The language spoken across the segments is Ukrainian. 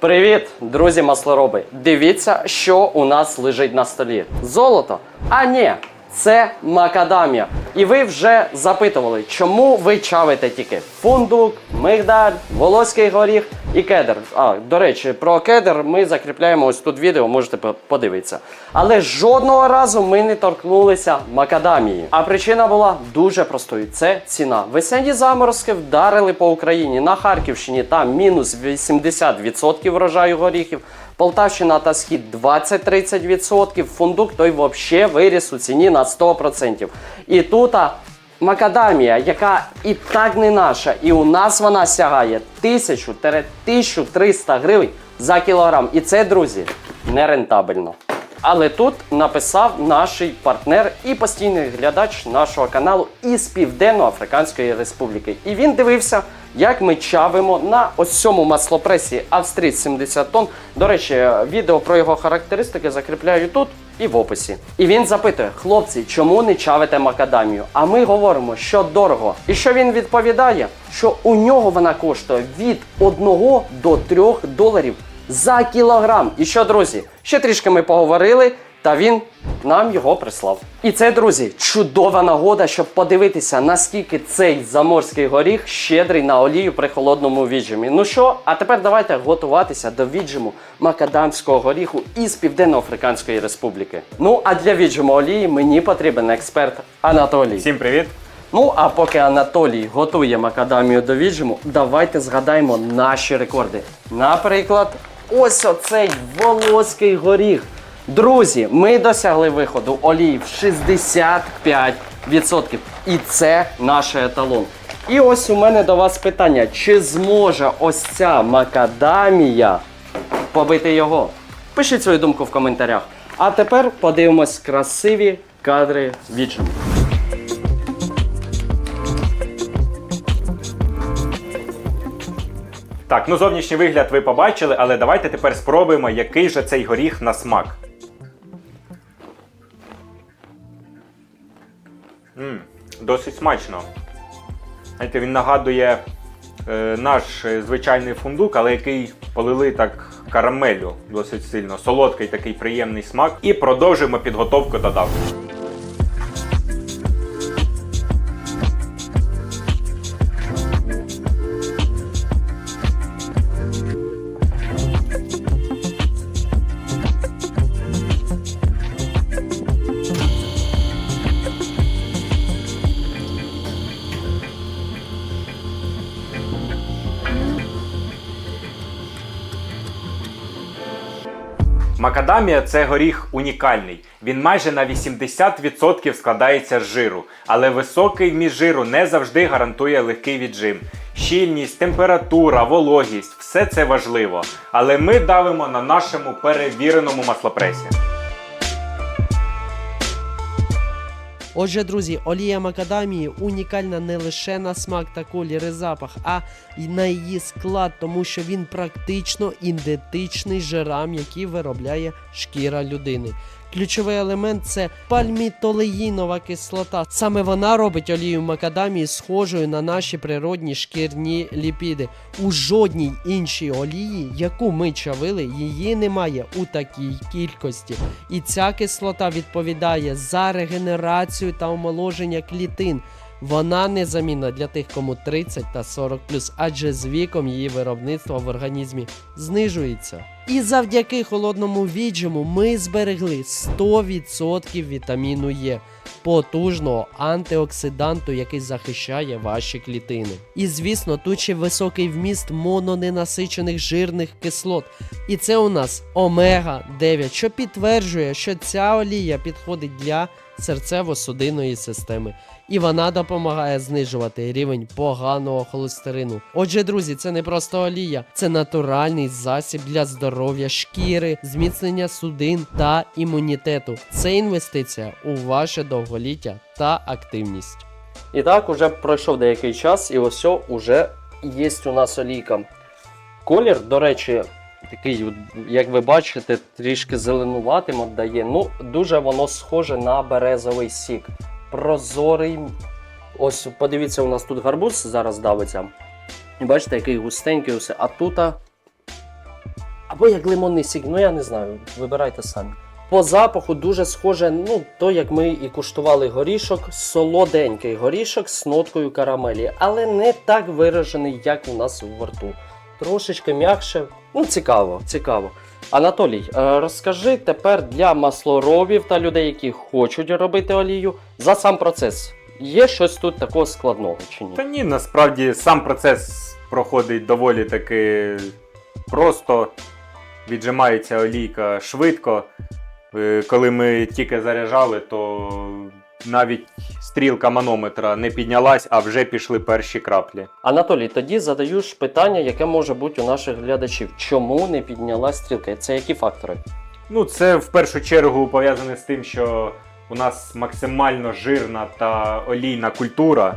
Привіт, друзі маслороби! Дивіться, що у нас лежить на столі. Золото? А ні, це макадамія. І ви вже запитували, чому ви чавите тільки фундук, мигдаль, волоський горіх і кедр. А, до речі, про кедр ми закріпляємо ось тут відео, можете подивитися. Але жодного разу ми не торкнулися макадамії. А причина була дуже простою: це ціна. Весняні заморозки вдарили по Україні на Харківщині. Там мінус 80% врожаю горіхів. Полтавщина та схід 20-30%. Фундук той взагалі виріс у ціні на 100%. І тут макадамія, яка і так не наша, і у нас вона сягає 1000-1300 гривень за кілограм. І це, друзі, нерентабельно. Але тут написав наш партнер і постійний глядач нашого каналу із Південно-Африканської Республіки. І він дивився, як ми чавимо на ось цьому маслопресі Австрій 70 тонн. До речі, відео про його характеристики закріпляю тут і в описі. І він запитує: хлопці, чому не чавите макадамію? А ми говоримо, що дорого. І що він відповідає? Що у нього вона коштує від 1 до 3 доларів за кілограм. І що, друзі, ще трішки ми поговорили, та він нам його прислав. І це, друзі, чудова нагода, щоб подивитися, наскільки цей заморський горіх щедрий на олію при холодному віджимі. Ну що, а тепер давайте готуватися до віджиму макадамського горіху із Південно-Африканської Республіки. Ну а для віджиму олії мені потрібен експерт Анатолій. Всім привіт! Ну, а поки Анатолій готує макадамію до віджиму, давайте згадаємо наші рекорди. Наприклад, ось оцей волоський горіх. Друзі, ми досягли виходу олії в 65%. І це наш еталон. І ось у мене до вас питання: чи зможе ось ця макадамія побити його? Пишіть свою думку в коментарях. А тепер подивимось красиві кадри віджиму. Так, ну зовнішній вигляд ви побачили, але давайте тепер спробуємо, який же цей горіх на смак. Досить смачно. Знаєте, він нагадує е, наш е, звичайний фундук, але який полили так карамелю досить сильно. Солодкий такий приємний смак. І продовжуємо підготовку до давки. Макадамія це горіх унікальний. Він майже на 80% складається з жиру, але високий вміст жиру не завжди гарантує легкий віджим. Щільність, температура, вологість все це важливо. Але ми давимо на нашому перевіреному маслопресі. Отже, друзі, олія макадамії унікальна не лише на смак та колір і запах, а й на її склад, тому що він практично ідентичний жирам, які виробляє шкіра людини. Ключовий елемент це пальмітолеїнова кислота. Саме вона робить олію макадамії схожою на наші природні шкірні ліпіди. У жодній іншій олії, яку ми чавили, її немає у такій кількості. І ця кислота відповідає за регенерацію та омоложення клітин. Вона незамінна для тих, кому 30 та 40 адже з віком її виробництво в організмі знижується. І завдяки холодному віджиму ми зберегли 100% вітаміну Е, потужного антиоксиданту, який захищає ваші клітини. І звісно, тут ще високий вміст мононенасичених жирних кислот. І це у нас омега 9, що підтверджує, що ця олія підходить для серцево-судинної системи. І вона допомагає знижувати рівень поганого холестерину. Отже, друзі, це не просто олія, це натуральний засіб для здоров'я шкіри, зміцнення судин та імунітету. Це інвестиція у ваше довголіття та активність. І так, уже пройшов деякий час, і ось уже є у нас олійка. Колір, до речі, такий, як ви бачите, трішки зеленуватим віддає. Ну, дуже воно схоже на березовий сік. Прозорий. Ось подивіться, у нас тут гарбуз зараз давиться. Бачите, який густенький усе. А тут або як лимонний сік, ну я не знаю, вибирайте самі. По запаху дуже схоже, ну, то як ми і куштували горішок, солоденький горішок з ноткою карамелі, але не так виражений, як у нас в рту. Трошечки м'якше. Ну, цікаво, цікаво. Анатолій, е, розкажи тепер для маслоробів та людей, які хочуть робити олію, за сам процес. Є щось тут такого складного чи ні? Та ні, насправді сам процес проходить доволі таки просто. Віджимається олійка швидко. Е, Коли ми тільки заряджали, то навіть стрілка манометра не піднялась, а вже пішли перші краплі. Анатолій, тоді задаю ж питання, яке може бути у наших глядачів. Чому не піднялась стрілка? Це які фактори? Ну, це в першу чергу пов'язане з тим, що у нас максимально жирна та олійна культура,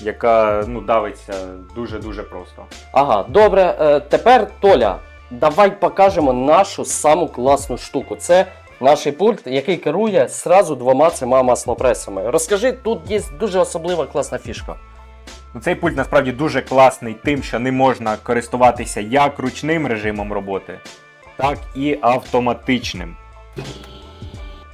яка ну, давиться дуже-дуже просто. Ага, добре. Е, тепер Толя, давай покажемо нашу саму класну штуку. Це наш пульт, який керує сразу двома цими маслопресами. Розкажи, тут є дуже особлива класна фішка. Ну, Цей пульт насправді дуже класний тим, що ним можна користуватися як ручним режимом роботи, так і автоматичним.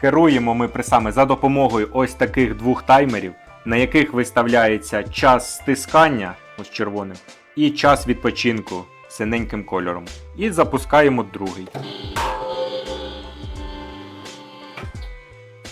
Керуємо ми пресами за допомогою ось таких двох таймерів, на яких виставляється час стискання ось червоним і час відпочинку синеньким кольором. І запускаємо другий.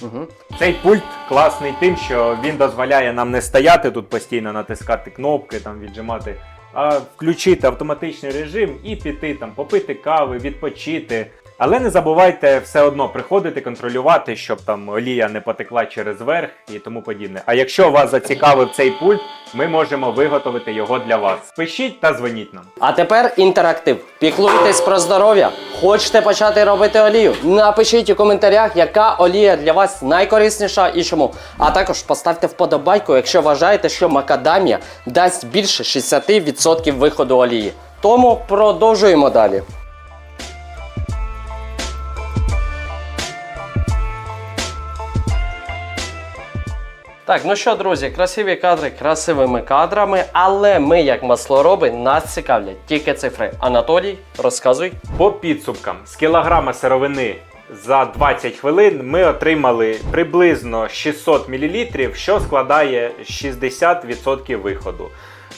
Угу. Цей пульт класний тим, що він дозволяє нам не стояти тут постійно, натискати кнопки, там віджимати, а включити автоматичний режим і піти там, попити кави, відпочити. Але не забувайте все одно приходити, контролювати, щоб там олія не потекла через верх і тому подібне. А якщо вас зацікавив цей пульт, ми можемо виготовити його для вас. Пишіть та дзвоніть нам. А тепер інтерактив. Піклуйтесь про здоров'я. Хочете почати робити олію? Напишіть у коментарях, яка олія для вас найкорисніша і чому. А також поставте вподобайку, якщо вважаєте, що макадамія дасть більше 60% виходу олії. Тому продовжуємо далі. Так, ну що, друзі, красиві кадри красивими кадрами, але ми, як маслороби, нас цікавлять тільки цифри. Анатолій, розказуй. По підсумкам з кілограма сировини за 20 хвилин ми отримали приблизно 600 мл, що складає 60% виходу.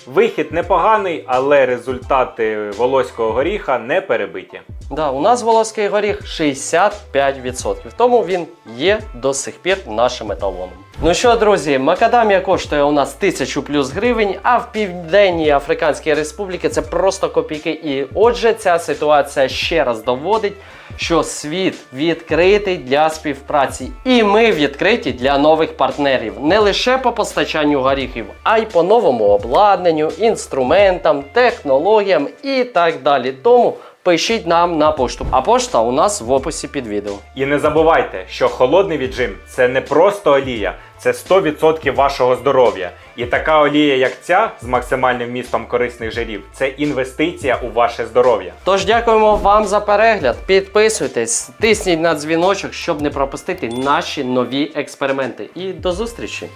Вихід непоганий, але результати волоського горіха не перебиті. Да, у нас волоський горіх 65%, тому він є до сих пір нашим еталоном. Ну що, друзі, макадамія коштує у нас 1000 плюс гривень, а в Південній Африканській Республіці це просто копійки. І отже, ця ситуація ще раз доводить, що світ відкритий для співпраці, і ми відкриті для нових партнерів не лише по постачанню горіхів, а й по новому обладнанню, інструментам, технологіям і так далі. Тому пишіть нам на пошту. А пошта у нас в описі під відео. І не забувайте, що холодний віджим це не просто олія, це 100% вашого здоров'я. І така олія, як ця, з максимальним вмістом корисних жирів, це інвестиція у ваше здоров'я. Тож дякуємо вам за перегляд. Підписуйтесь, тисніть на дзвіночок, щоб не пропустити наші нові експерименти. І до зустрічі!